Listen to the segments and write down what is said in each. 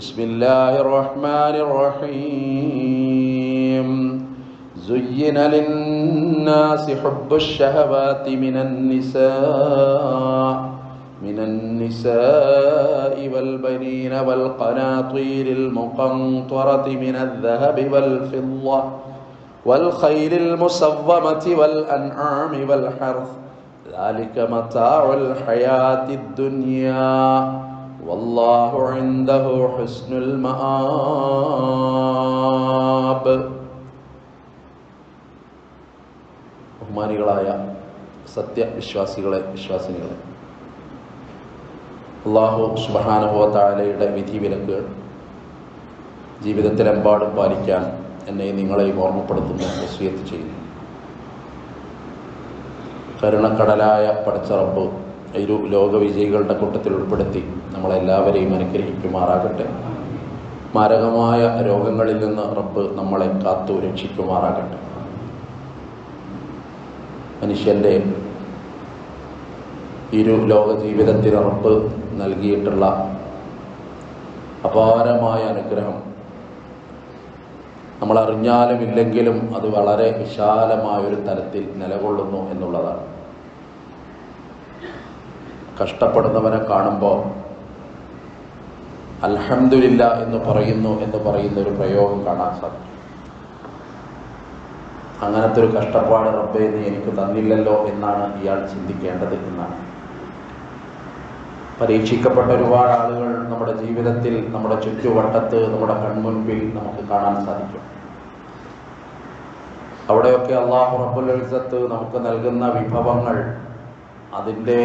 بسم الله الرحمن الرحيم. زين للناس حب الشهوات من النساء من النساء والبنين والقناطير المقنطرة من الذهب والفضة والخيل المسومة والأنعام والحرث. ذلك متاع الحياة الدنيا. والله عنده حسن المآب ബഹുമാനികളായ സത്യവിശ്വാസികളെ വിശ്വാസിനികളെ അള്ളാഹു സുബാനുഭവത്താലയുടെ വിധി വിലക്കുകൾ ജീവിതത്തിലെമ്പാടും പാലിക്കാൻ എന്നെ നിങ്ങളെയും ഓർമ്മപ്പെടുത്തുന്നു വസ്വിയത്ത് ചെയ്യുന്നു കരുണക്കടലായ പടച്ചറപ്പ് ഒരു ലോകവിജയികളുടെ കൂട്ടത്തിൽ ഉൾപ്പെടുത്തി നമ്മളെല്ലാവരെയും അനുഗ്രഹിക്കുമാറാകട്ടെ. മാരകമായ രോഗങ്ങളിൽ നിന്ന് റബ്ബ് നമ്മളെ കാത്തു രക്ഷിക്കുമാറാകട്ടെ. മനുഷ്യന്റെ ഇരു ലോക ജീവിതത്തിന് റബ്ബ് നൽകിയിട്ടുള്ള അപാരമായ അനുഗ്രഹം നമ്മൾ അറിഞ്ഞാലും ഇല്ലെങ്കിലും അത് വളരെ വിശാലമായ ഒരു തലത്തിൽ നിലകൊള്ളുന്നു എന്നുള്ളതാണ്. കഷ്ടപ്പെടുന്നവനെ കാണുമ്പോൾ അൽഹംദുലില്ല എന്ന് പറയുന്നു എന്ന് പറയുന്ന ഒരു പ്രയോഗം കാണാൻ സാധിക്കും. അങ്ങനത്തെ ഒരു കഷ്ടപ്പാട് റബ്ബെ നീ എനിക്ക് തന്നില്ലല്ലോ എന്നാണ് ഇയാൾ ചിന്തിക്കേണ്ടത് എന്നാണ്. പരീക്ഷിക്കപ്പെട്ട ഒരുപാട് ആളുകൾ നമ്മുടെ ജീവിതത്തിൽ നമ്മുടെ ചുറ്റുവട്ടത്ത് നമ്മുടെ കൺമുൻപിൽ നമുക്ക് കാണാൻ സാധിക്കും. അവിടെയൊക്കെ അള്ളാഹു റബ്ബുൽ നമുക്ക് നൽകുന്ന വിഭവങ്ങൾ അതിന്റെ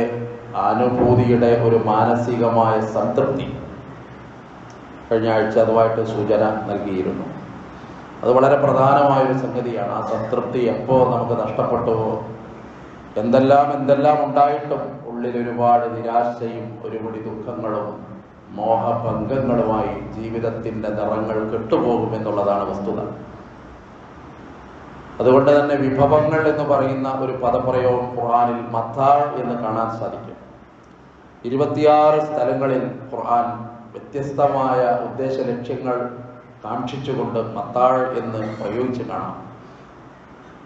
ആനുഭൂതിയുടെ ഒരു മാനസികമായ സംതൃപ്തി കഴിഞ്ഞ ആഴ്ച അതുമായിട്ട് സൂചന നൽകിയിരുന്നു. അത് വളരെ പ്രധാനമായ ഒരു സംഗതിയാണ്. ആ സംതൃപ്തി എപ്പോൾ നമുക്ക് നഷ്ടപ്പെട്ടുവോ? എന്തെല്ലാം എന്തെല്ലാം ഉണ്ടായിട്ടും ഉള്ളിൽ ഒരുപാട് നിരാശയും ഒരുപിടി ദുഃഖങ്ങളും മോഹഭംഗങ്ങളുമായി ജീവിതത്തിന്റെ നിറങ്ങൾ കെട്ടുപോകും എന്നുള്ളതാണ് വസ്തുത. അതുകൊണ്ട് തന്നെ വിഭവങ്ങൾ എന്ന് പറയുന്ന ഒരു പദപ്രയോഗം ഖുറാനിൽ മത്താൾ എന്ന് കാണാൻ സാധിക്കും. ഇരുപത്തിയാറ് സ്ഥലങ്ങളിൽ ഖുർആൻ വ്യത്യസ്തമായ ഉദ്ദേശ ലക്ഷ്യങ്ങൾ കാക്ഷിച്ചുകൊണ്ട് മത്താൾ എന്ന് പ്രയോഗിച്ച് കാണാം.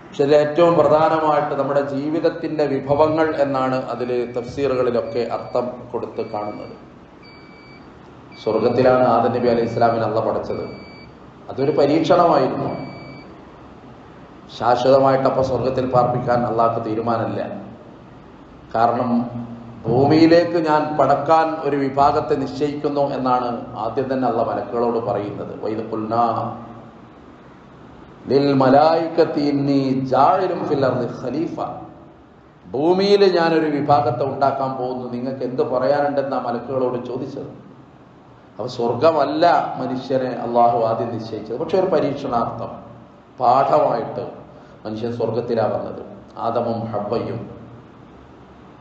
പക്ഷെ അതിൽ ഏറ്റവും പ്രധാനമായിട്ട് നമ്മുടെ ജീവിതത്തിന്റെ വിഭവങ്ങൾ എന്നാണ് അതിൽ തഫ്സീറുകളിലൊക്കെ അർത്ഥം കൊടുത്ത് കാണുന്നത്. സ്വർഗത്തിലാണ് ആദം നബി അലൈഹി ഇസ്ലാമിന് അള്ള പഠിച്ചത് അതൊരു പരീക്ഷണമായിരുന്നു. ശാശ്വതമായിട്ട് സ്വർഗത്തിൽ പാർപ്പിക്കാൻ അള്ളാഹ്ക്ക് തീരുമാനമില്ല. കാരണം ഭൂമിയിലേക്ക് ഞാൻ പടക്കാൻ ഒരു വിഭാഗത്തെ നിശ്ചയിക്കുന്നു എന്നാണ് ആദ്യം തന്നെ അള്ള മലക്കുകളോട് പറയുന്നത്. ഖലീഫ. ഭൂമിയിൽ ഞാനൊരു വിഭാഗത്തെ ഉണ്ടാക്കാൻ പോകുന്നു. നിങ്ങൾക്ക് എന്ത് പറയാനുണ്ടെന്നാ മലക്കുകളോട് ചോദിച്ചത്. അപ്പൊ സ്വർഗമല്ല മനുഷ്യനെ അള്ളാഹു ആദ്യം നിശ്ചയിച്ചത്. പക്ഷെ ഒരു പരീക്ഷണാർത്ഥം പാഠമായിട്ട് മനുഷ്യൻ സ്വർഗത്തിലാ വന്നത്. ആദമും ഹബ്ബയും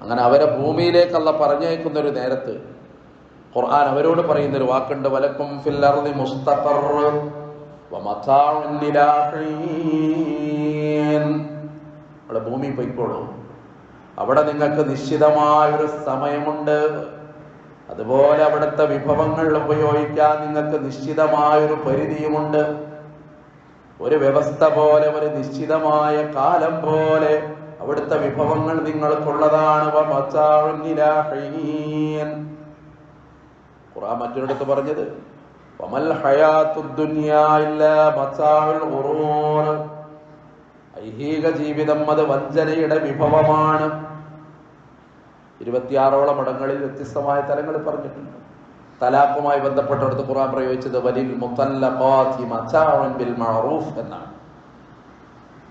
അങ്ങനെ അവരെ ഭൂമിയിലേക്കല്ല പറഞ്ഞേക്കുന്ന ഒരു നേരത്ത് ഖുർആൻ അവരോട് പറയുന്ന ഒരു വാക്കുണ്ട് വലക്കും ഹീൻ. അവിടെ ഭൂമി പൊയ്ക്കോളൂ. അവിടെ നിങ്ങൾക്ക് നിശ്ചിതമായൊരു സമയമുണ്ട്. അതുപോലെ അവിടുത്തെ വിഭവങ്ങൾ ഉപയോഗിക്കാൻ നിങ്ങൾക്ക് നിശ്ചിതമായൊരു പരിധിയുമുണ്ട്. ഒരു വ്യവസ്ഥ പോലെ ഒരു നിശ്ചിതമായ കാലം പോലെ അവിടുത്തെ വിഭവങ്ങൾ നിങ്ങൾക്കുള്ളതാണ്. ഖുറാൻ മറ്റൊരിടത്ത് പറഞ്ഞത് വമൽ ഐഹിക ജീവിതം അത് വഞ്ചനയുടെ വിഭവമാണ്. ഇരുപത്തിയാറോളം ഇടങ്ങളിൽ വ്യത്യസ്തമായ തലങ്ങൾ പറഞ്ഞിട്ടുണ്ട്. തലാഖുമായി ബന്ധപ്പെട്ടടുത്ത് ഖുർആൻ പ്രയോഗിച്ചത് വലിൽ മുത്തല്ല എന്നാണ്.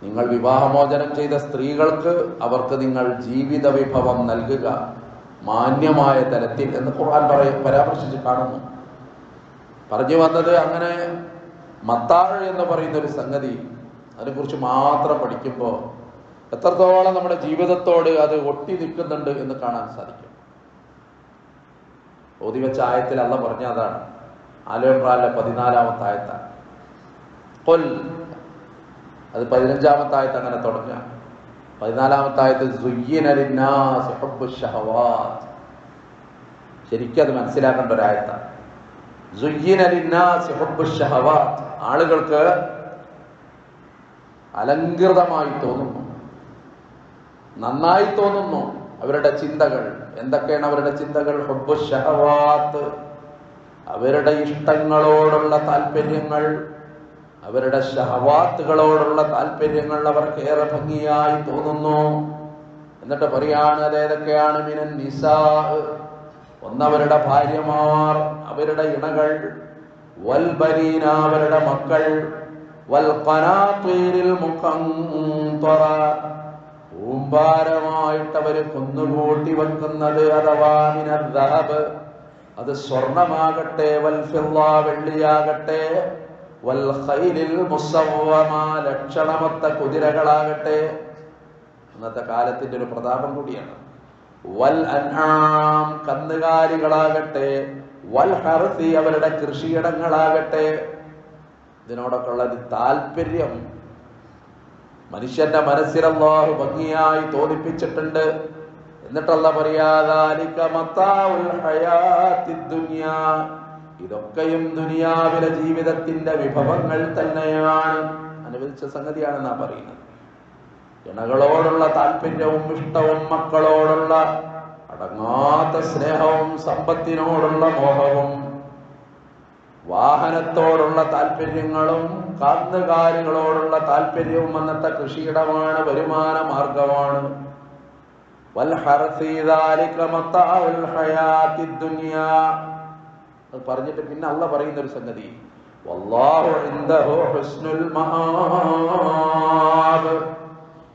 നിങ്ങൾ വിവാഹമോചനം ചെയ്ത സ്ത്രീകൾക്ക് അവർക്ക് നിങ്ങൾ ജീവിത വിഭവം നൽകുക മാന്യമായ തലത്തിൽ എന്ന് ഖുർആൻ പറയ പരാമർശിച്ച് കാണുന്നു. പറഞ്ഞു വന്നത് അങ്ങനെ മത്താഴ് എന്ന് പറയുന്ന ഒരു സംഗതി അതിനെക്കുറിച്ച് മാത്രം പഠിക്കുമ്പോൾ എത്രത്തോളം നമ്മുടെ ജീവിതത്തോട് അത് ഒട്ടി നിൽക്കുന്നുണ്ട് എന്ന് കാണാൻ സാധിക്കും. ഓതി വെച്ച ആയത്തിൽ അല്ല പറഞ്ഞ അതാണ് ആലോപ്രാലിലെ പതിനാലാമത്തെ ആയത്താണ്. അത് പതിനഞ്ചാമത്തെ ആയത്ത് അങ്ങനെ തുടങ്ങുക. പതിനാലാമത്തായത് ശരിക്കും അത് മനസ്സിലാക്കേണ്ട ഒരായത്താണ്. ആളുകൾക്ക് അലങ്കൃതമായി തോന്നുന്നു. നന്നായി തോന്നുന്നു അവരുടെ ചിന്തകൾ. എന്തൊക്കെയാണ് അവരുടെ ചിന്തകൾ? ഹൊബ്ബുഷഹവാത്ത് അവരുടെ ഇഷ്ടങ്ങളോടുള്ള താല്പര്യങ്ങൾ അവരുടെ ഷഹവാത്തുകളോടുള്ള താല്പര്യങ്ങൾ അവർക്ക് ഏറെ ഭംഗിയായി തോന്നുന്നു. എന്നിട്ട് പറയാണ് അതേതൊക്കെയാണ്? മിനൻ നിസാ. ഒന്നവരുടെ ഭാര്യമാർ അവരുടെ ഇണകൾ. വൽബരീന അവരുടെ മക്കൾ. വൽപനാത്തീരിൽ മുഖം തൊറ. കൂമ്പാരമായിട്ട് അവർ കുന്നുകൂട്ടി വെക്കുന്നത് അഥവാ മിനൽ ദഹബ്. അത് സ്വർണമാകട്ടെ വൽഫിള്ള വെള്ളിയാകട്ടെ. ലക്ഷണമൊത്ത കുതിരകളാകട്ടെ. ഇന്നത്തെ കാലത്തിന്റെ ഒരു പ്രതാപം കൂടിയാണ്. വൽ അൻആം കന്നുകാലികളാകട്ടെ വൽ ഹർസി അവരുടെ കൃഷിയിടങ്ങളാകട്ടെ. ഇതിനോടൊക്കെ ഉള്ള ഒരു താല്പര്യം മനുഷ്യന്റെ മനസ്സിൽ അല്ലാഹു ഭംഗിയായി തോന്നിപ്പിച്ചിട്ടുണ്ട്. എന്നിട്ടല്ല പറയാതാലിക്കമത്താ ദുനിയാ. ഇതൊക്കെയും ദുനിയാവിലെ ജീവിതത്തിന്റെ വിഭവങ്ങൾ തന്നെയാണ്. അനുവദിച്ച സംഗതിയാണെന്നാ പറയുന്നത്. ഇണകളോടുള്ള താല്പര്യവും ഇഷ്ടവും മക്കളോടുള്ള അടങ്ങാത്ത സ്നേഹവും സമ്പത്തിനോടുള്ള മോഹവും വാഹനത്തോടുള്ള താല്പര്യങ്ങളും കന്നുകാലികളോടുള്ള താല്പര്യവും അന്നത്തെ കൃഷിയിടമാണ് വരുമാന മാർഗമാണ്. വൽഹർ ദാലിക മത്താഉൽ ഹയാത്തിദ് ദുനിയാ. അത് പറഞ്ഞിട്ട് പിന്നെ അല്ല പറയുന്ന ഒരു സംഗതി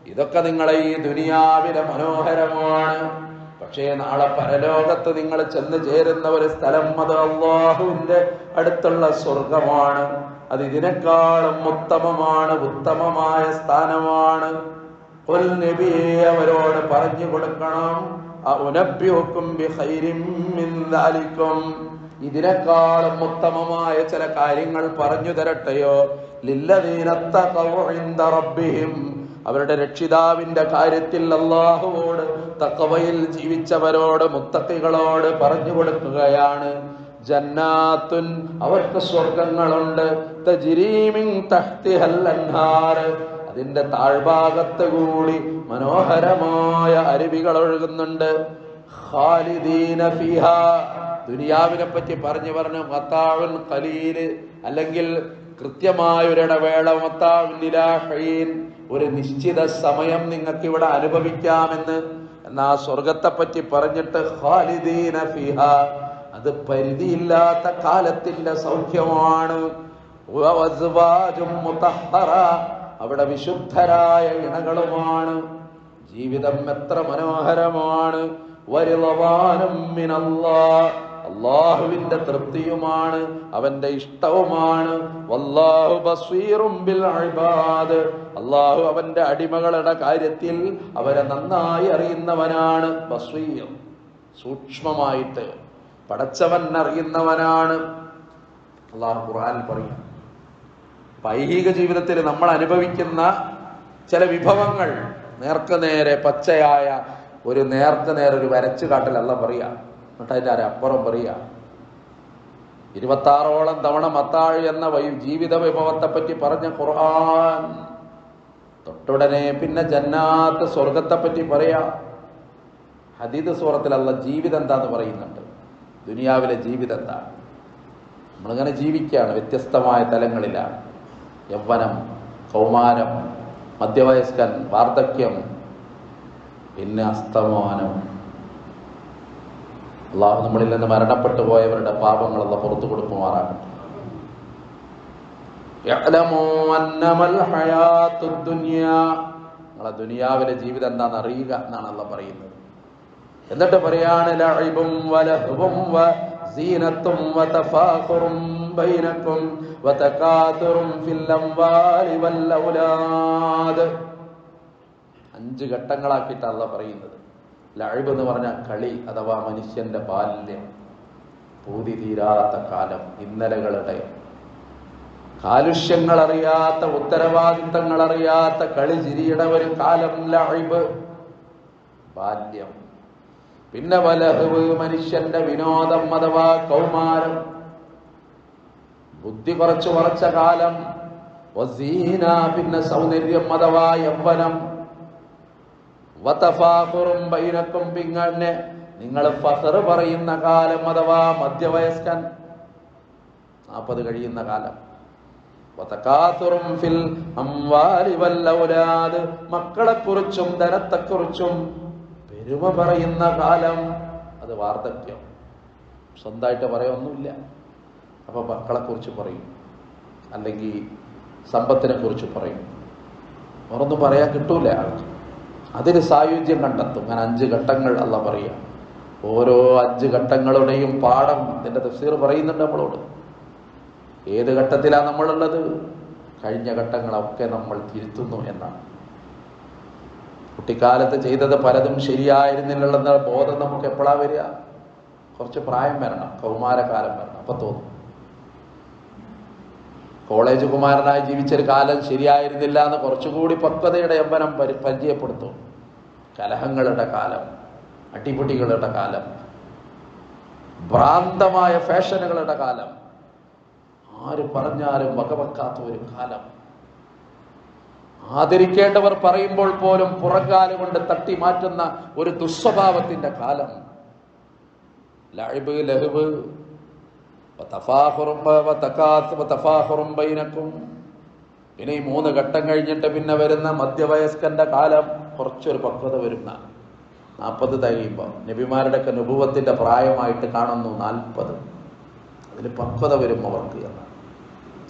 ഇതൊക്കെ നിങ്ങളെ ഈ ദുനിയാവിലെ മനോഹരമാണ്. പക്ഷേ നാളെ പരലോകത്ത് നിങ്ങൾ ചെന്ന് ചേരുന്ന ഒരു സ്ഥലം അത് അള്ളാഹുവിന്റെ അടുത്തുള്ള സ്വർഗമാണ് അത് ഇതിനേക്കാളും ഉത്തമമാണ് ഉത്തമമായ സ്ഥാനമാണ്. അവരോട് പറഞ്ഞു കൊടുക്കണം. ദാലിക്കും. ഇതിനേക്കാളും ഉത്തമമായ ചില കാര്യങ്ങൾ പറഞ്ഞു തരട്ടെയോ? റബ്ബിഹിം. അവരുടെ രക്ഷിതാവിന്റെ കാര്യത്തിൽ അള്ളാഹുവോട് തക്കവയിൽ ജീവിച്ചവരോട് മുത്തക്കികളോട് പറഞ്ഞു കൊടുക്കുകയാണ്. ജന്നാത്തുൻ അവർക്ക് സ്വർഗങ്ങളുണ്ട് അതിന്റെ താഴ്ഭാഗത്ത് കൂടി മനോഹരമായ അരുവികൾ ഒഴുകുന്നുണ്ട്. ഖാലിദീന ഫിഹാ. ദുനിയാവിനെ പറ്റി പറഞ്ഞു പറഞ്ഞു മത്താവിൻ കലീൽ അല്ലെങ്കിൽ കൃത്യമായ ഒരു ഇടവേള മത്താവുൻ ഒരു നിശ്ചിത സമയം നിങ്ങൾക്ക് ഇവിടെ അനുഭവിക്കാമെന്ന്. എന്നാ സ്വർഗത്തെ പറ്റി പറഞ്ഞിട്ട് ഖാലിദീന ഫിഹ അത് പരിധിയില്ലാത്ത കാലത്തിന്റെ സൗഖ്യമാണ്. അവിടെ വിശുദ്ധരായ ഇണകളുമാണ്. ജീവിതം എത്ര മനോഹരമാണ്. വരുവാനും അള്ളാഹുവിന്റെ തൃപ്തിയുമാണ് അവന്റെ ഇഷ്ടവുമാണ്. വല്ലാഹു ബസ്വീറും ബിൽ അള്ളാഹു അവന്റെ അടിമകളുടെ കാര്യത്തിൽ അവരെ നന്നായി അറിയുന്നവനാണ് ബസ്വീർ സൂക്ഷ്മമായിട്ട് പടച്ചവൻ അറിയുന്നവനാണ്. അള്ളാഹു ഖുർആൻ പറയും. ഐഹിക ജീവിതത്തിൽ നമ്മൾ അനുഭവിക്കുന്ന ചില വിഭവങ്ങൾ നേർക്ക് നേരെ പച്ചയായ ഒരു നേർക്ക് നേരെ ഒരു വരച്ചു കാട്ടലല്ല പറയാ. എന്നിട്ട് അതിന്റെ അരപ്പുറം പറയുക. ഇരുപത്താറോളം തവണ മത്താഴ് എന്ന ജീവിത വിഭവത്തെ പറ്റി പറഞ്ഞ ഖുർആൻ. തൊട്ടുടനെ പിന്നെ ജന്നാത്ത് സ്വർഗത്തെ പറ്റി പറയാ. ഹദീദ് സൂറത്തിലുള്ള ജീവിതം എന്താന്ന് പറയുന്നുണ്ട്. ദുനിയാവിലെ ജീവിതം എന്താണ് നമ്മളിങ്ങനെ ജീവിക്കുകയാണ് വ്യത്യസ്തമായ തലങ്ങളിലാണ്. യൗവനം കൗമാരം മധ്യവയസ്കൻ വാർദ്ധക്യം പിന്നെ അസ്തമാനം. അള്ളാഹു നമ്മളിൽ നിന്ന് മരണപ്പെട്ടു പോയവരുടെ പാപങ്ങളല്ല പുറത്തു കൊടുക്കുമാറാകട്ടെ يعلموا أنما الحياة الدنيا നിങ്ങളെ ദുനിയാവിലെ ജീവിതം എന്താണെന്ന് അറിയുക എന്നാണ് അല്ല പറയുന്നത് എന്നിട്ട് പറയാണ് ലഅിബും വലഹ്വും വസീനത്തും വതഫാഖുറും ബൈനക്കും വതകാതുറും ഫിൽ അംവാലി വൽ ഔലാദ് അഞ്ച് ഘട്ടങ്ങളാക്കിയിട്ട് അല്ല പറയുന്നത് ലഅിബ് എന്ന് പറഞ്ഞ കളി അഥവാ മനുഷ്യന്റെ ബാല്യം പൂതി തീരാത്ത കാലം ഇന്നലകളുടെ കാലുഷ്യങ്ങൾ അറിയാത്ത ഉത്തരവാദിത്തങ്ങൾ അറിയാത്ത കളി ചിരിയുടെ ഒരു കാലം ലഴിബ് ബാല്യം. പിന്നെ വലഹവ് മനുഷ്യന്റെ വിനോദം അഥവാ കൗമാരം. ബുദ്ധി കുറച്ചു കുറച്ച കാലം. പിന്നെ സൗന്ദര്യം അഥവാ യൗവനം. വതഫാഖുറും ബൈനക്കും പിന്നെ നിങ്ങൾ ഫഹർ പറയുന്ന കാലം അഥവാ മധ്യവയസ്കൻ. നാൽപ്പത് കഴിയുന്ന കാലം. വതകാസുറും ഫിൽ അംവാലി വൽ മക്കളെക്കുറിച്ചും ധനത്തെക്കുറിച്ചും പെരുമ പറയുന്ന കാലം. അത് വാർദ്ധക്യം. സ്വന്തമായിട്ട് പറയൊന്നുമില്ല. അപ്പൊ മക്കളെക്കുറിച്ച് പറയും. അല്ലെങ്കിൽ സമ്പത്തിനെ കുറിച്ച് പറയും. വേറൊന്നും പറയാൻ കിട്ടൂല ആൾക്ക്. അതിന് സായുജ്യം കണ്ടെത്തും. ഞാൻ അഞ്ച് ഘട്ടങ്ങൾ അല്ല പറയുക ഓരോ അഞ്ച് ഘട്ടങ്ങളുടെയും പാഠം ഇതിന്റെ തഫ്സീർ പറയുന്നുണ്ട് നമ്മളോട്. ഏത് ഘട്ടത്തിലാണ് നമ്മളുള്ളത്? കഴിഞ്ഞ ഘട്ടങ്ങളൊക്കെ നമ്മൾ തിരുത്തുന്നു എന്നാണ്. കുട്ടിക്കാലത്ത് ചെയ്തത് പലതും ശരിയായിരുന്നില്ലെന്ന ബോധം നമുക്ക് എപ്പോഴാണ് വരിക? കുറച്ച് പ്രായം വരണം. കൗമാരകാലം വരണം. അപ്പൊ തോന്നും. കോളേജ് കുമാരനായി ജീവിച്ചൊരു കാലം ശരിയായിരുന്നില്ല എന്ന് കുറച്ചുകൂടി പക്വതയുടെ യമ്പനം പരി പരിചയപ്പെടുത്തും. കലഹങ്ങളുടെ കാലം അട്ടിപ്പൊട്ടികളുടെ കാലം ഭ്രാന്തമായ ഫാഷനുകളുടെ കാലം ആര് പറഞ്ഞാലും വകവെക്കാത്ത ഒരു കാലം. ആദരിക്കേണ്ടവർ പറയുമ്പോൾ പോലും പുറംകാൽ കൊണ്ട് തട്ടി മാറ്റുന്ന ഒരു ദുസ്വഭാവത്തിന്റെ കാലം. ലഹബ് ലഹബ് ബൈനക്കും പിന്നെ ഈ മൂന്ന് ഘട്ടം കഴിഞ്ഞിട്ട് പിന്നെ വരുന്ന മധ്യവയസ്കന്റെ കാലം കുറച്ചൊരു പക്വത വരുന്ന നാൽപ്പത് തികയുമ്പോൾ നബിമാരുടെ ഒക്കെ നുപുവത്തിന്റെ പ്രായമായിട്ട് കാണുന്നു നാൽപ്പത്. അതിൽ പക്വത വരും അവർക്ക് എന്ന്.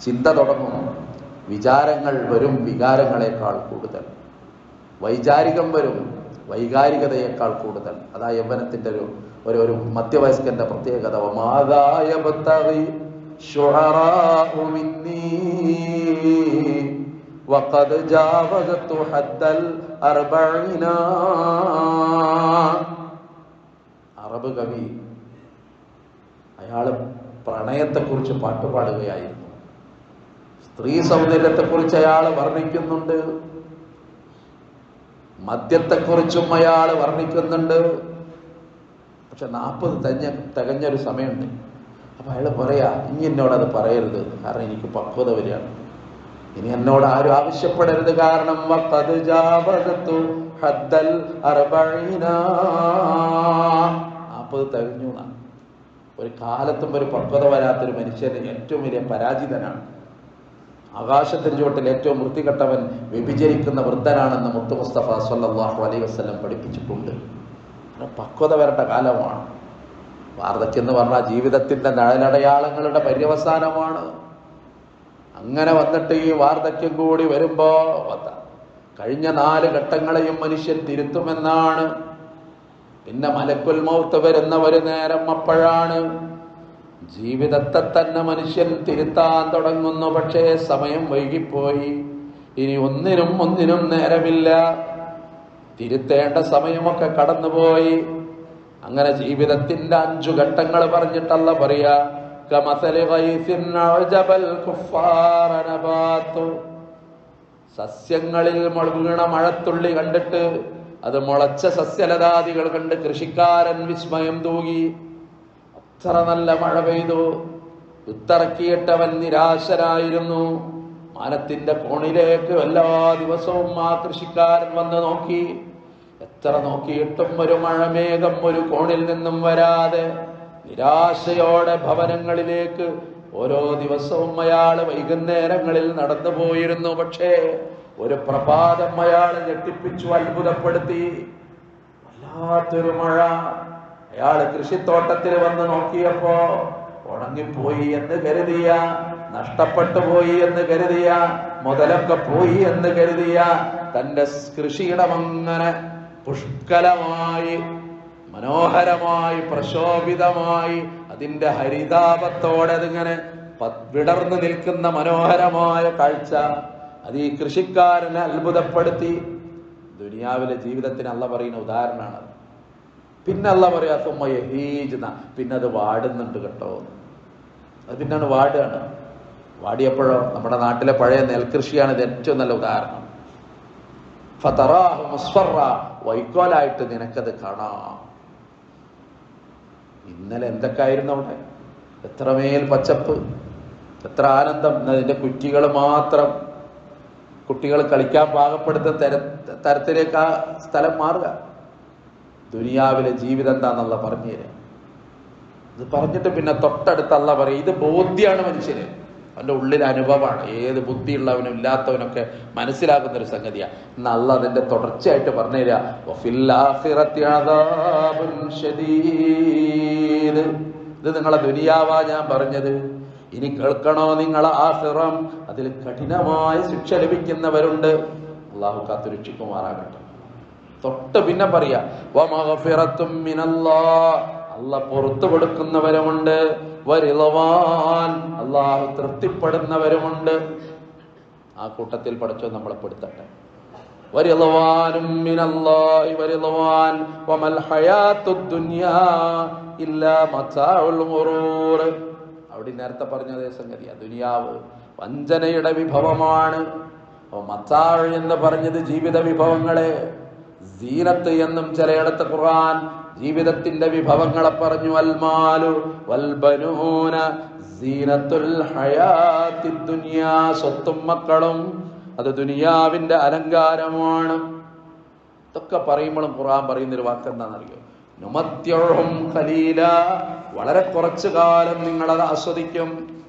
ചിന്ത തുടങ്ങുന്നു. വിചാരങ്ങൾ വരും വികാരങ്ങളെക്കാൾ കൂടുതൽ. വൈചാരികം വരും വൈകാരികതയേക്കാൾ കൂടുതൽ. അതാ യൗവനത്തിന്റെ ഒരു ഒരു ഒരു മധ്യവയസ്കന്റെ പ്രത്യേകത. വഖദ് ജാവസതു ഹദ്ദൽ അർബഈന. അറബ് കവി അയാൾ പ്രണയത്തെക്കുറിച്ച് പാട്ടുപാടുകയായിരുന്നു സ്ത്രീ സൗന്ദര്യത്തെക്കുറിച്ച് അയാൾ വർണിക്കുന്നുണ്ട്. മദ്യത്തെക്കുറിച്ചും അയാൾ വർണിക്കുന്നുണ്ട്. പക്ഷെ നാൽപ്പത് തഞ്ഞ തികഞ്ഞൊരു സമയമുണ്ട്. അപ്പം അയാൾ പറയാ ഇനി എന്നോട് അത് പറയരുത്. കാരണം എനിക്ക് പക്വത വരികയാണ്. ഇനി എന്നോട് ആരും ആവശ്യപ്പെടരുത്. കാരണം നാൽപ്പത് തികഞ്ഞു എന്നാണ്. ഒരു കാലത്തും ഒരു പക്വത വരാത്തൊരു മനുഷ്യന് ഏറ്റവും വലിയ പരാജിതനാണ്. ആകാശത്തിന് ചുവട്ടിൽ ഏറ്റവും വൃത്തികെട്ടവൻ വ്യഭിചരിക്കുന്ന വൃദ്ധനാണെന്ന് മുത്തു മുസ്തഫ സല്ലാഹു അലൈഹി വസല്ലം പഠിപ്പിച്ചിട്ടുണ്ട്. പക്വത വരേണ്ട കാലമാണ്. വാർദ്ധക്യം എന്ന് പറഞ്ഞാൽ ജീവിതത്തിന്റെ നഴലടയാളങ്ങളുടെ പര്യവസാനമാണ്. അങ്ങനെ വന്നിട്ട് ഈ വാർദ്ധക്യം കൂടി വരുമ്പോൾ കഴിഞ്ഞ നാല് ഘട്ടങ്ങളെയും മനുഷ്യൻ തിരുത്തുമെന്നാണ്. പിന്നെ മലക്കുൽ മൗത്ത് വരുന്ന ഒരു നേരം അപ്പോഴാണ് ജീവിതത്തെ തന്നെ മനുഷ്യൻ തിരുത്താൻ തുടങ്ങുന്നു. പക്ഷേ സമയം വൈകിപ്പോയി. ഇനി ഒന്നിനും ഒന്നിനും നേരമില്ല. തിരുത്തേണ്ട സമയമൊക്കെ കടന്നുപോയി. അങ്ങനെ ജീവിതത്തിന്റെ അഞ്ചു ഘട്ടങ്ങൾ പറഞ്ഞിട്ടല്ല പറയാ. സസ്യങ്ങളിൽ വീണ മഴത്തുള്ളി കണ്ടിട്ട് അത് മുളച്ച സസ്യലതാദികൾ കണ്ട് കൃഷിക്കാരൻ വിസ്മയം തൂകി. അത്ര നല്ല മഴ പെയ്തു. വിത്തിറക്കിയിട്ടവൻ നിരാശനായിരുന്നു. മാനത്തിന്റെ കോണിലേക്ക് എല്ലാ ദിവസവും ആ കൃഷിക്കാരൻ വന്ന് നോക്കി. എത്ര നോക്കിയിട്ടും ഒരു മഴമേഘം ഒരു കോണിൽ നിന്നും വരാതെ നിരാശയോടെ ഭവനങ്ങളിലേക്ക് ഓരോ ദിവസവും അയാൾ വൈകുന്നേരങ്ങളിൽ നടന്നു പോയിരുന്നു. പക്ഷേ ഒരു പ്രഭാതം അയാൾ ഞെട്ടിപ്പിച്ചു അത്ഭുതപ്പെടുത്തി. വല്ലാത്തൊരു മഴ. അയാൾ കൃഷിത്തോട്ടത്തിൽ വന്ന് നോക്കിയപ്പോ ഉണങ്ങിപ്പോയി എന്ന് കരുതിയ നഷ്ടപ്പെട്ടു പോയി എന്ന് കരുതിയ മുതലൊക്കെ പോയി എന്ന് കരുതിയ തന്റെ കൃഷിയിടം അങ്ങനെ പുഷ്കലമായി മനോഹരമായി പ്രശോഭിതമായി അതിന്റെ ഹരിതാപത്തോടെ അതിങ്ങനെ വിടർന്നു നിൽക്കുന്ന മനോഹരമായ കാഴ്ച അത് ഈ കൃഷിക്കാരനെ അത്ഭുതപ്പെടുത്തി. ദുനിയാവിലെ ജീവിതത്തിന് അല്ല പറയുന്ന ഉദാഹരണമാണ് പിന്നെ അല്ല പറയാ സുമ്മ യഹീജ് പിന്നെ അത് വാടുന്നുണ്ട് കേട്ടോ. അത് പിന്നാണ് വാടുകയാണ്. വാടിയപ്പോഴോ? നമ്മുടെ നാട്ടിലെ പഴയ നെൽകൃഷിയാണ് ഇത് ഏറ്റവും നല്ല ഉദാഹരണം. വൈക്കോലായിട്ട് നിനക്കത് കാണാം. ഇന്നലെ എന്തൊക്കെയായിരുന്നു അവിടെ? എത്രമേൽ പച്ചപ്പ് എത്ര ആനന്ദം. അതിന്റെ കുറ്റികൾ മാത്രം കുട്ടികൾ കളിക്കാൻ പാകപ്പെടുത്തുന്ന തര തരത്തിലേക്ക് ആ സ്ഥലം മാറുക. ദുനിയാവിലെ ജീവിതം എന്താണെന്നുള്ള പറഞ്ഞു തരാം. ഇത് പറഞ്ഞിട്ട് പിന്നെ തൊട്ടടുത്തല്ല പറയും ഇത് ബോധ്യമാണ് മനുഷ്യന്. അവന്റെ ഉള്ളിൽ അനുഭവമാണ്. ഏത് ബുദ്ധിയുള്ളവനും ഇല്ലാത്തവനൊക്കെ മനസ്സിലാക്കുന്ന ഒരു സംഗതിയാണ് നല്ല അതിന്റെ തുടർച്ചയായിട്ട് പറഞ്ഞു തരാ "വഫിൽ ആഖിറത്തി ഇത് നിങ്ങളെ ദുനിയാവാ ഞാൻ പറഞ്ഞത്. ഇനി കേൾക്കണോ നിങ്ങളെ ആഹിറം അതിൽ കഠിനമായ ശിക്ഷ ലഭിക്കുന്നവരുണ്ട്. അള്ളാഹു കാത്തു രക്ഷിക്കുമാറാകട്ടെ തൊട്ട് പിന്നെ പറയാ അല്ല പുറത്തു കൊടുക്കുന്നവരുമുണ്ട്. വരിളവാൻ അള്ളാഹു തൃപ്തിപ്പെടുന്നവരുമുണ്ട്. ആ കൂട്ടത്തിൽ പഠിച്ചോ നമ്മളെ പെടുത്തട്ടെ വരിളവാൻ വമൽ ദുനിയാ അവിടെ നേരത്തെ പറഞ്ഞ അതേ സംഗതിയാ ദുനിയാവ് വഞ്ചനയുടെ വിഭവമാണ്. മത്താഴ് എന്ന് പറഞ്ഞത് ജീവിത വിഭവങ്ങളെ സീനത്ത് എന്നും ചിലയിടത്ത് ഖുർആൻ ജീവിതത്തിന്റെ വിഭവങ്ങളെ പറഞ്ഞു അൽമാലു വൽബനൂന സീനത്തുൽ ഹയാത്തി ദുനിയാ സ്വത്തും മക്കളും അത് ദുനിയാവിന്റെ അലങ്കാരമാണ്. ഇതൊക്കെ പറയുമ്പോഴും ഖുർആൻ പറയുന്ന ഒരു വാക്ക് എന്താണെന്നറിയോ നുമത്യഴും ഖലീല. വളരെ കുറച്ചു കാലം നിങ്ങൾ അത് ആസ്വദിക്കും.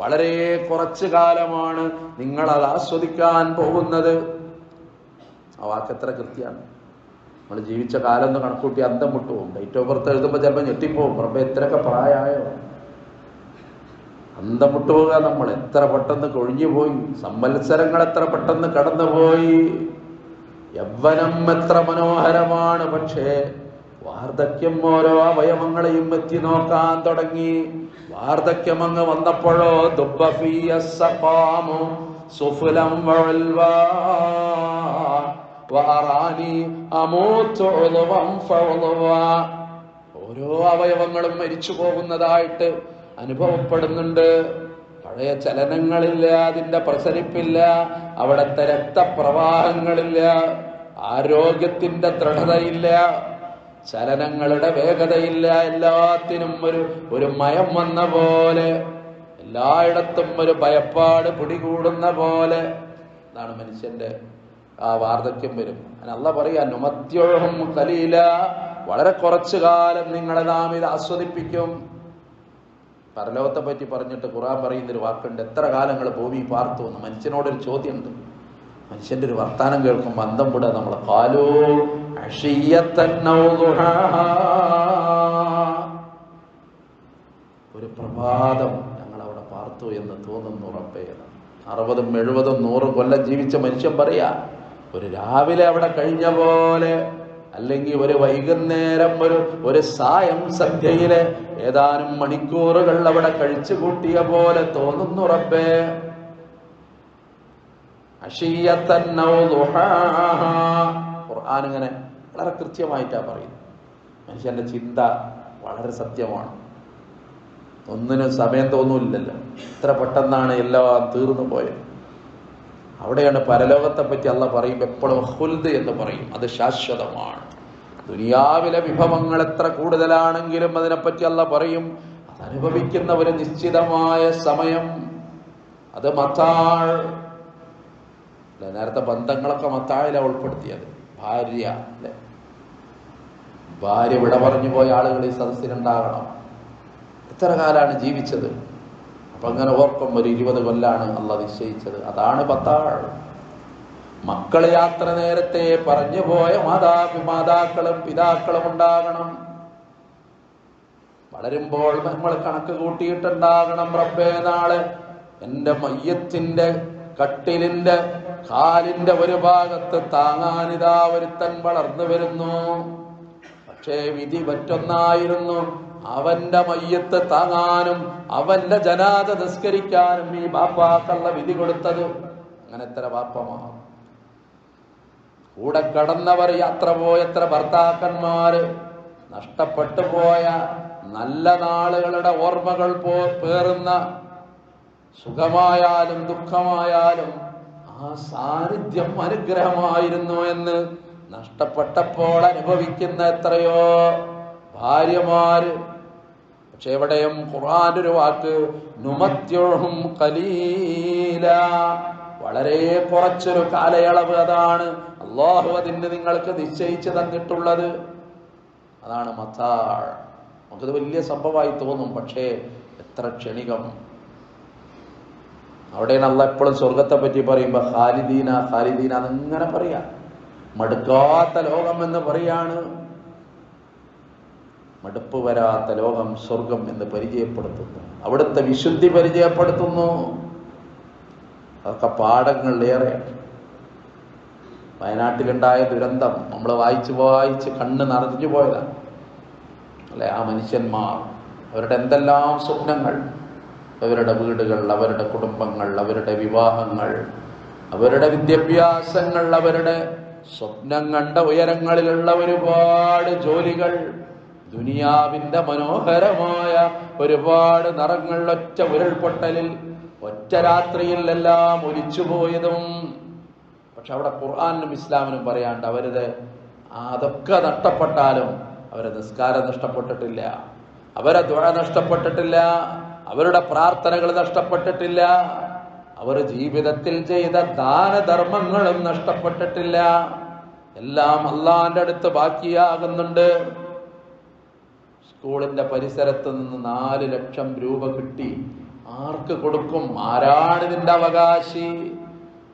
വളരെ കുറച്ചു കാലമാണ് നിങ്ങൾ അത് ആസ്വദിക്കാൻ പോകുന്നത്. ആ വാക്ക് എത്ര കൃത്യമാണ് നമ്മൾ ജീവിച്ച കാലം ഒന്ന് കണക്കൂട്ടി അന്തം വിട്ടുപോകും ഡേറ്റ് ഓഫ് ബർത്ത് എഴുതുമ്പോൾ ചിലപ്പോൾ ഞെട്ടിപ്പോകും. റബ്ബെ എത്രയൊക്കെ പ്രായമായോ അന്തം വിട്ടുപോകുക നമ്മൾ. എത്ര പെട്ടെന്ന് കൊഴിഞ്ഞു പോയി? സംവത്സരങ്ങൾ എത്ര പെട്ടെന്ന് കടന്നുപോയി? യൗവനം എത്ര മനോഹരമാണ്. പക്ഷേ വാർദ്ധക്യം ഓരോ അവയവങ്ങളെയും എത്തി നോക്കാൻ തുടങ്ങി. വാർദ്ധക്യം അങ്ങ് വന്നപ്പോഴോ ദുബ്ബഫിയ സഖാമു സുഫുലം വഅൽവാ വഅറാനി അമൂതു ഉളുവം ഓരോ അവയവങ്ങളും മരിച്ചു പോകുന്നതായിട്ട് അനുഭവപ്പെടുന്നുണ്ട്. പഴയ ചലനങ്ങളില്ല അതിന്റെ പ്രസരിപ്പില്ല അവിടത്തെ രക്തപ്രവാഹങ്ങളില്ല ആരോഗ്യത്തിന്റെ ദൃഢതയില്ല ചലനങ്ങളുടെ വേഗതയില്ല എല്ലാത്തിനും ഒരു ഒരു മയം വന്ന പോലെ എല്ലായിടത്തും ഒരു ഭയപ്പാട് പിടികൂടുന്ന പോലെ. ഇതാണ് മനുഷ്യന്റെ ആ വാർദ്ധക്യം വരും. അല്ല പറയാ നുമത്യോഹം കലീല വളരെ കുറച്ചു കാലം നിങ്ങളെ നാം ഇത് ആസ്വദിപ്പിക്കും. പരലോകത്തെ പറ്റി പറഞ്ഞിട്ട് ഖുറാൻ പറയുന്നൊരു വാക്കുണ്ട് എത്ര കാലങ്ങൾ ഭൂമി പാർത്തു? എന്ന് മനുഷ്യനോടൊരു ചോദ്യമുണ്ട്. മനുഷ്യന്റെ ഒരു വർത്താനം കേൾക്കും അന്തം വിടുക നമ്മൾ കാലോ. ഒരു പ്രഭാതം ഞങ്ങൾ അവിടെ പാർത്തു എന്ന് തോന്നുന്നു ഉറപ്പേ. അറുപതും എഴുപതും നൂറും കൊല്ലം ജീവിച്ച മനുഷ്യൻ പറയാ ഒരു രാവിലെ അവിടെ കഴിഞ്ഞ പോലെ അല്ലെങ്കിൽ ഒരു വൈകുന്നേരം ഒരു ഒരു സായം സന്ധ്യയിലെ ഏതാനും മണിക്കൂറുകൾ അവിടെ കഴിച്ചു കൂട്ടിയ പോലെ തോന്നുന്നു റബ്ബേ. ഖുർആൻ ഇങ്ങനെ വളരെ കൃത്യമായിട്ടാ പറയുന്നത്. മനുഷ്യന്റെ ചിന്ത വളരെ സത്യമാണ്. ഒന്നിനും സമയം തോന്നൂല്ലല്ലോ. ഇത്ര പെട്ടെന്നാണ് എല്ലാം തീർന്നു പോയത്. അവിടെയാണ് പരലോകത്തെ പറ്റി അല്ല പറയും എപ്പോഴും ഹുൽദ് എന്ന് പറയും. അത് ശാശ്വതമാണ്. ദുനിയാവിലെ വിഭവങ്ങൾ എത്ര കൂടുതലാണെങ്കിലും അതിനെപ്പറ്റി അല്ല പറയും. അത് അനുഭവിക്കുന്ന ഒരു നിശ്ചിതമായ സമയം അത് മത്താൾ? നേരത്തെ ബന്ധങ്ങളൊക്കെ മത്താഴിലാണ് ഉൾപ്പെടുത്തിയത്. ഭാര്യ അല്ലെ? ഭാര്യ വിട പറഞ്ഞു പോയ ആളുകൾ ഈ സദസ്സിലുണ്ടാകണം. എത്ര കാലാണ് ജീവിച്ചത്? അപ്പൊ അങ്ങനെ ഓർക്കും ഒരു ഇരുപത് കൊല്ലാണ് അല്ല നിശ്ചയിച്ചത്. അതാണ് പത്താൾ. മക്കൾ യാത്ര നേരത്തെ പറഞ്ഞു പോയ മാതാ മാതാക്കളും പിതാക്കളും ഉണ്ടാകണം. വളരുമ്പോൾ നമ്മൾ കണക്ക് കൂട്ടിയിട്ടുണ്ടാകണം റബ്ബേ നാളെ എന്റെ മയ്യത്തിന്റെ കട്ടിലിന്റെ കാലിന്റെ ഒരു ഭാഗത്ത് താങ്ങാനിതാ ഒരുത്തൻ വളർന്നു വരുന്നു. പക്ഷേ വിധി മറ്റൊന്നായിരുന്നു. അവന്റെ മയ്യത്ത് താങ്ങാനും അവന്റെ ജനാത നിസ്കരിക്കാനും ഈ ബാപ്പാക്കുള്ള വിധി കൊടുത്തത് അങ്ങനെ എത്ര ബാപ്പമാണ് കൂടെ കടന്നവർ യാത്ര പോയത്ര ഭർത്താക്കന്മാര്. നഷ്ടപ്പെട്ടു പോയ നല്ല നാളുകളുടെ ഓർമ്മകൾ പോ പേറുന്ന സുഖമായാലും ദുഃഖമായാലും ആ സാന്നിധ്യം അനുഗ്രഹമായിരുന്നു എന്ന് നഷ്ടപ്പെട്ടപ്പോൾ അനുഭവിക്കുന്ന എത്രയോ ഭാര്യമാര്. പക്ഷെ എവിടെയും ഖുർആൻ ഒരു വാക്ക് നുമത്യോഹും കലീല വളരെ കുറച്ചൊരു കാലയളവ് അതാണ് അള്ളാഹു അതിന് നിങ്ങൾക്ക് നിശ്ചയിച്ചു തന്നിട്ടുള്ളത്. അതാണ് മത്താൾ നമുക്കത് വലിയ സംഭവമായി തോന്നും പക്ഷേ എത്ര ക്ഷണികം. അവിടെയാണ് അള്ള എപ്പോഴും സ്വർഗത്തെ പറ്റി പറയുമ്പോൾ ഖാലിദീന ഖാലിദീന എന്നിങ്ങനെ പറയാം. മടുക്കാത്ത ലോകം എന്ന് പറയാണ്. മടുപ്പ് വരാത്ത ലോകം സ്വർഗം എന്ന് പരിചയപ്പെടുത്തുന്നു. അവിടുത്തെ വിശുദ്ധി പരിചയപ്പെടുത്തുന്നു. അതൊക്കെ പാഠങ്ങളിലേറെ. വയനാട്ടിലുണ്ടായ ദുരന്തം നമ്മൾ വായിച്ച് വായിച്ച് കണ്ണ് നിറഞ്ഞു പോയതാണ് അല്ലെ? ആ മനുഷ്യന്മാർ അവരുടെ എന്തെല്ലാം സ്വപ്നങ്ങൾ? അവരുടെ വീടുകൾ അവരുടെ കുടുംബങ്ങൾ അവരുടെ വിവാഹങ്ങൾ അവരുടെ വിദ്യാഭ്യാസങ്ങൾ അവരുടെ സ്വപ്നം കണ്ട ഉയരങ്ങളിലുള്ള ഒരുപാട് ജോലികൾ ദുനിയാവിന്റെ മനോഹരമായ ഒരുപാട് നിറങ്ങൾ ഒറ്റ ഉരുൾപൊട്ടലിൽ ഒറ്റ രാത്രിയിൽ എല്ലാം ഒലിച്ചുപോയതും. പക്ഷെ അവിടെ ഖുർആാനും ഇസ്ലാമിനും പറയാണ്ട് അവരത് അതൊക്കെ നഷ്ടപ്പെട്ടാലും അവരെ നിസ്കാരം നഷ്ടപ്പെട്ടിട്ടില്ല അവരെ ദുഴ നഷ്ടപ്പെട്ടിട്ടില്ല അവരുടെ പ്രാർത്ഥനകൾ നഷ്ടപ്പെട്ടിട്ടില്ല. അവർ ജീവിതത്തിൽ ചെയ്ത ദാനധർമ്മങ്ങളും നഷ്ടപ്പെട്ടിട്ടില്ല. എല്ലാം അള്ളാന്റെ അടുത്ത് ബാക്കിയാകുന്നുണ്ട്. സ്കൂളിന്റെ പരിസരത്ത് നിന്ന് നാല് ലക്ഷം രൂപ കിട്ടി. ആർക്ക് കൊടുക്കും? ആരാണ് ഇതിന്റെ അവകാശി?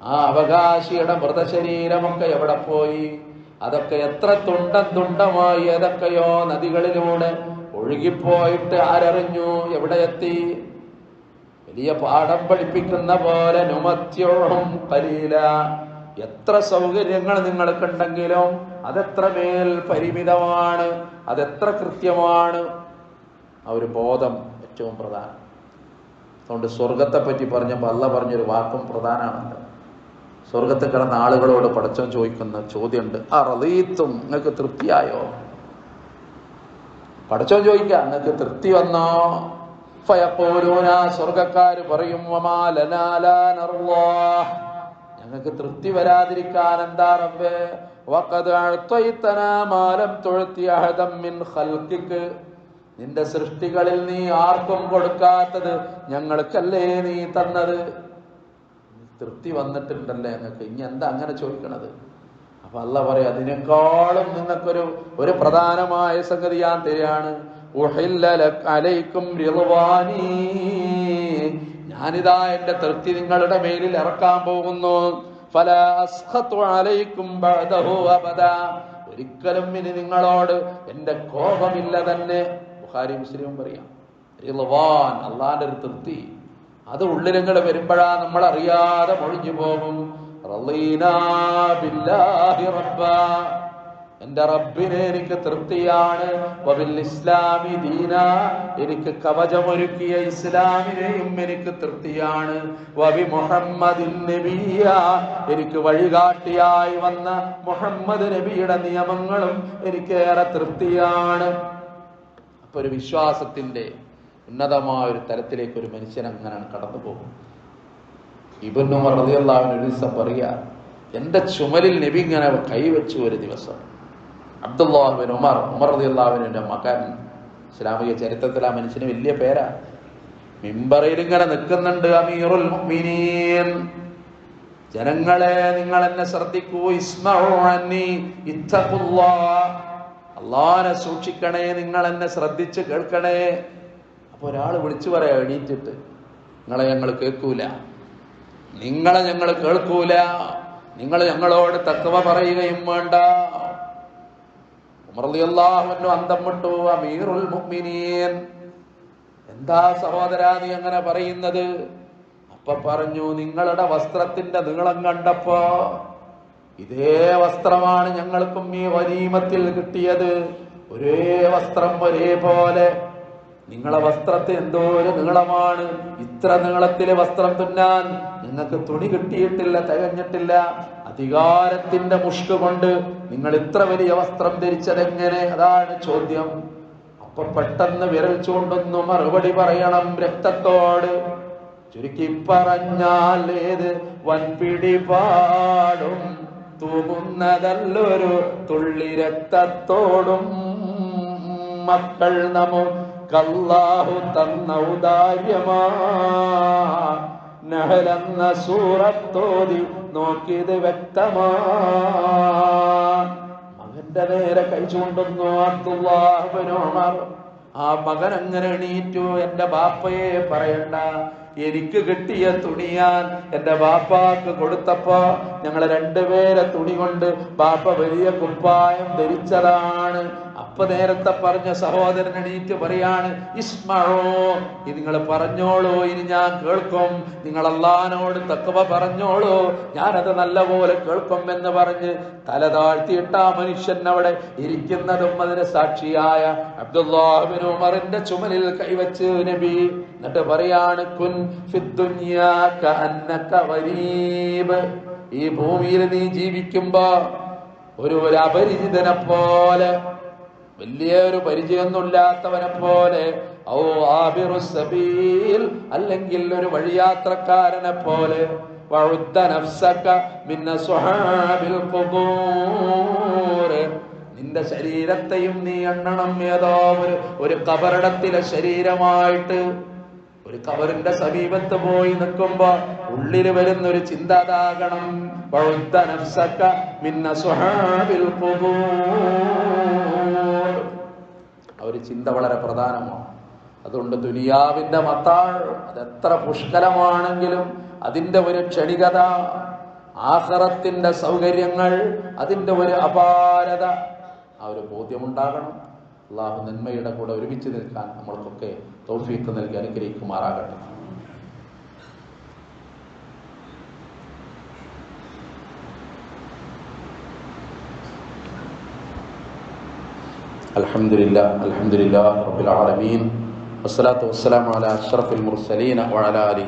ആ അവകാശിയുടെ മൃതശരീരമൊക്കെ എവിടെ പോയി? അതൊക്കെ എത്ര തുണ്ടം തുണ്ടമായി ഏതൊക്കെയോ നദികളിലൂടെ ഒഴുകിപ്പോയിട്ട് ആരറിഞ്ഞു? എവിടെ എത്തി? വലിയ പാഠം പഠിപ്പിക്കുന്ന പോലെ നുമത്യോളം കലീല. എത്ര സൗകര്യങ്ങൾ നിങ്ങൾക്കുണ്ടെങ്കിലും അതെത്ര മേൽ പരിമിതമാണ് അതെത്ര കൃത്യമാണ്. ആ ഒരു ബോധം ഏറ്റവും പ്രധാനം. അതുകൊണ്ട് സ്വർഗത്തെ പറ്റി പറഞ്ഞപ്പോൾ അല്ല പറഞ്ഞൊരു വാക്കും പ്രധാനമാണല്ലോ സ്വർഗത്തിൽ കിടന്ന ആളുകളോട് പടച്ചോൻ ചോദിക്കുന്ന ചോദ്യമുണ്ട്. ആ റലീത്തും നിങ്ങൾക്ക് തൃപ്തിയായോ? പടച്ചോൻ ചോദിക്കുക നിങ്ങൾക്ക് തൃപ്തി വന്നോ? സ്വർഗക്കാര് പറയും. ഞങ്ങൾക്ക് തൃപ്തി വരാതിരിക്കാൻ എന്താ റബ്ബേ? നിന്റെ സൃഷ്ടികളിൽ നീ ആർക്കും കൊടുക്കാത്തത് ഞങ്ങൾക്കല്ലേ നീ തന്നത്? തൃപ്തി വന്നിട്ടുണ്ടല്ലേ ഞങ്ങൾക്ക്? ഇനി എന്താ അങ്ങനെ ചോദിക്കണത്? അപ്പൊ അല്ല പറയാ അതിനേക്കാളും നിങ്ങൾക്കൊരു ഒരു പ്രധാനമായ സംഗതി ഞാൻ തരികയാണ് അലൈക്കും. ഞാനിതാ എന്റെ തൃപ്തി നിങ്ങളുടെ മേലിൽ ഇറക്കാൻ പോകുന്നു ഫല അലൈക്കും. ഒരിക്കലും ഇനി നിങ്ങളോട് എന്റെ കോപമില്ല തന്നെ ബുഖാരി മുസ്ലിമും പറയാം റിളവാൻ അള്ളാന്റെ ഒരു തൃപ്തി അത് ഉള്ളിലങ്ങൾ വരുമ്പോഴാ നമ്മൾ അറിയാതെ ഒഴിഞ്ഞു പോകും റളീനാ ബില്ലാഹി. എന്റെ റബ്ബിനെ എനിക്ക് തൃപ്തിയാണ്. ഇസ്ലാമി ദീന. എനിക്ക് കവചമൊരുക്കിയ ഇസ്ലാമിനെയും എനിക്ക് തൃപ്തിയാണ്. വബി മുഹമ്മദിൻ നബിയ. എനിക്ക് വഴികാട്ടിയായി വന്ന മുഹമ്മദ് നബിയുടെ നിയമങ്ങളും എനിക്ക് ഏറെ തൃപ്തിയാണ്. അപ്പൊ ഒരു വിശ്വാസത്തിന്റെ ഉന്നതമായ ഒരു തലത്തിലേക്ക് ഒരു മനുഷ്യൻ അങ്ങനെയാണ് കടന്നു പോകും? ഇബന്നുമർ റളിയല്ലാഹുവിന് ഒരു ദിവസം പറയുക എന്റെ ചുമലിൽ നബി ഇങ്ങനെ കൈവച്ചു ഒരു ദിവസം. അബ്ദുല്ലാഹുബിൻ ഉമർ ഉമർ റളിയല്ലാഹുവിന്റെ മകൻ. ഇസ്ലാമിക ചരിത്രത്തിൽ ആ മനുഷ്യന് വലിയ പേരാ. മിമ്പറയിൽ ഇങ്ങനെ നിൽക്കുന്നുണ്ട് അമീറുൽ മുഅ്മിനീൻ. ജനങ്ങളെ നിങ്ങൾ എന്നെ ശ്രദ്ധിക്കൂ അള്ളാനെ സൂക്ഷിക്കണേ നിങ്ങൾ എന്നെ ശ്രദ്ധിച്ച് കേൾക്കണേ. അപ്പൊ ഒരാൾ വിളിച്ചു പറയാ എണീറ്റിട്ട് നിങ്ങളെ ഞങ്ങൾ കേൾക്കൂല. നിങ്ങളെ ഞങ്ങൾ കേൾക്കൂല. നിങ്ങൾ ഞങ്ങളോട് തക്കവ പറയുകയും വേണ്ട. വിട്ടു അമീറുൽ മുഅ്മിനീൻ. എന്താ സഹോദരാ നീ അങ്ങനെ പറയുന്നത്? അപ്പൊ പറഞ്ഞു നിങ്ങളുടെ വസ്ത്രത്തിന്റെ നീളം കണ്ടപ്പോ ഇതേ വസ്ത്രമാണ് ഞങ്ങൾക്കും ഈ വരീമത്തിൽ കിട്ടിയത്. ഒരേ വസ്ത്രം ഒരേപോലെ. നിങ്ങളെ വസ്ത്രത്തിന് എന്തോ ഒരു നീളമാണ്. ഇത്ര നീളത്തിലെ വസ്ത്രം തുന്നാൻ നിങ്ങൾക്ക് തുണി കിട്ടിയിട്ടില്ല തികഞ്ഞിട്ടില്ല. അധികാരത്തിന്റെ മുഷ്ക് കൊണ്ട് നിങ്ങൾ ഇത്ര വലിയ വസ്ത്രം ധരിച്ചതെങ്ങനെ? അതാണ് ചോദ്യം. അപ്പൊ പെട്ടെന്ന് വിരൽ ചൂണ്ടുന്നു മറുപടി പറയണം രക്തത്തോട്. ചുരുക്കി പറഞ്ഞാൽ ഏത്? വൻപിടി പാടും തൂങ്ങുന്നതല്ലൊരു തുള്ളി രക്തത്തോടും. മക്കൾ നമു കല്ലാഹു തന്ന ഉദാര്യമാ. നഹലെന്ന സൂറത്തോതി നോക്കിയത് വ്യക്തമാ. മകന്റെ നേരെ കൈ ചൂണ്ടുന്നു അബ്ദുല്ലാഹിബ്നു ഉമർ. ആ മകൻ അങ്ങനെ എണീറ്റു. എന്റെ ബാപ്പയെ പറയണ്ട. എനിക്ക് കിട്ടിയ തുണിയാൻ എന്റെ ബാപ്പാക്ക് കൊടുത്തപ്പോ ഞങ്ങൾ രണ്ടുപേരെ തുണി കൊണ്ട് ബാപ്പ വലിയ കുപ്പായം ധരിച്ചതാണ്. അപ്പൊ നേരത്തെ പറഞ്ഞ സഹോദരൻ എണീറ്റ് പറയാണ് ഇസ്മഴോ നിങ്ങൾ പറഞ്ഞോളൂ ഇനി ഞാൻ കേൾക്കും. നിങ്ങൾ അള്ളഹാനോട് തക്കവ പറഞ്ഞോളൂ. ഞാനത് നല്ലപോലെ കേൾക്കും എന്ന് പറഞ്ഞ് തല താഴ്ത്തിയിട്ട ആ മനുഷ്യൻ അവിടെ ഇരിക്കുന്നതും അതിന് സാക്ഷിയായ അബ്ദുല്ലാഹിബിൻ ഉമറിന്റെ ചുമലിൽ കൈവച്ച് നബി എന്നിട്ട് പറയാണ് കുൻ കഅന്നക വരീബ്. ഈ ഭൂമിയിൽ നീ ജീവിക്കുമ്പോ ഒരു ഒരു അപരിചിതനെ പോലെ വലിയ ഒരു പരിചയമൊന്നുമില്ലാത്തവനെ പോലെ ഔ ആബിറു സബീൽ അല്ലെങ്കിൽ ഒരു വഴിയാത്രക്കാരനെ പോലെ നിന്റെ ശരീരത്തെയും നീ എണ്ണണം ഏതോ ഒരു ഒരു കബറിടത്തിലെ ശരീരമായിട്ട് ഒരു കവറിന്റെ സമീപത്ത് പോയി നിൽക്കുമ്പോ ഉള്ളിൽ വരുന്ന ഒരു ചിന്ത അതാകണം ആ ഒരു ചിന്ത വളരെ പ്രധാനമാണ്. അതുകൊണ്ട് ദുനിയാവിന്റെ മത്താൾ അതെത്ര പുഷ്കലമാണെങ്കിലും അതിന്റെ ഒരു ക്ഷണികത ആഹറത്തിന്റെ സൗകര്യങ്ങൾ അതിന്റെ ഒരു അപാരത ആ ഒരു ബോധ്യമുണ്ടാകണം. അള്ളാഹു നന്മയുടെ കൂടെ ഒരുമിച്ച് നിൽക്കാൻ നമ്മൾക്കൊക്കെ തൗഫീക്ക് നൽകി അനുഗ്രഹിക്കുമാറാകട്ടെ الحمد لله الحمد لله رب العالمين والصلاة والسلام على أشرف المرسلين وعلى آله